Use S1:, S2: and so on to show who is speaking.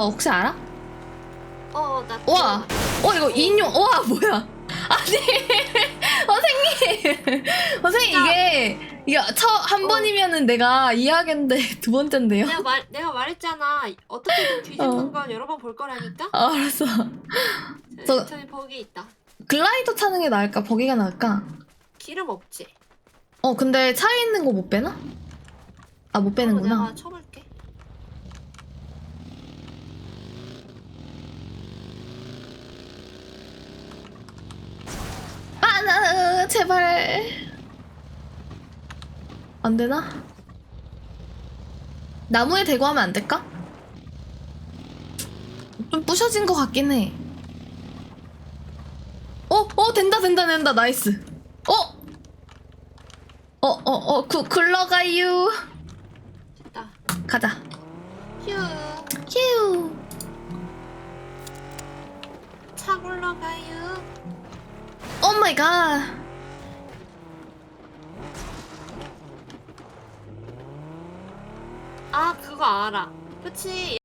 S1: 어, 혹시 알아?
S2: 어, 나.
S1: 와, 어 이거 인용, 와 뭐야? 아니 선생님, 선생님 이게 이게 처한
S2: 어.
S1: 번이면은 내가 이해하겠는데 두 번째인데요?
S2: 내가 말 내가 말했잖아. 어떻게든 뒤집는
S1: 어.
S2: 건 여러 번 볼 거라니까.
S1: 아, 알았어. 저-
S2: 저기 버기 있다.
S1: 글라이더 타는 게 나을까? 버기가 나을까?
S2: 기름 없지.
S1: 어 근데 차에 있는 거 못 빼나? 아못
S2: 어,
S1: 빼는구나.
S2: 내가 쳐볼게.
S1: 아, 나, 제발. 안 되나? 나무에 대고 하면 안 될까? 좀 부셔진 것 같긴 해. 어, 어, 된다, 된다, 된다, 나이스. 어? 어, 어, 어, 구, 굴러가유.
S2: 됐다.
S1: 가자.
S2: 휴.
S1: 휴.
S2: 차 굴러가요.
S1: 오 마이 갓.
S2: 아 그거 알아. 그치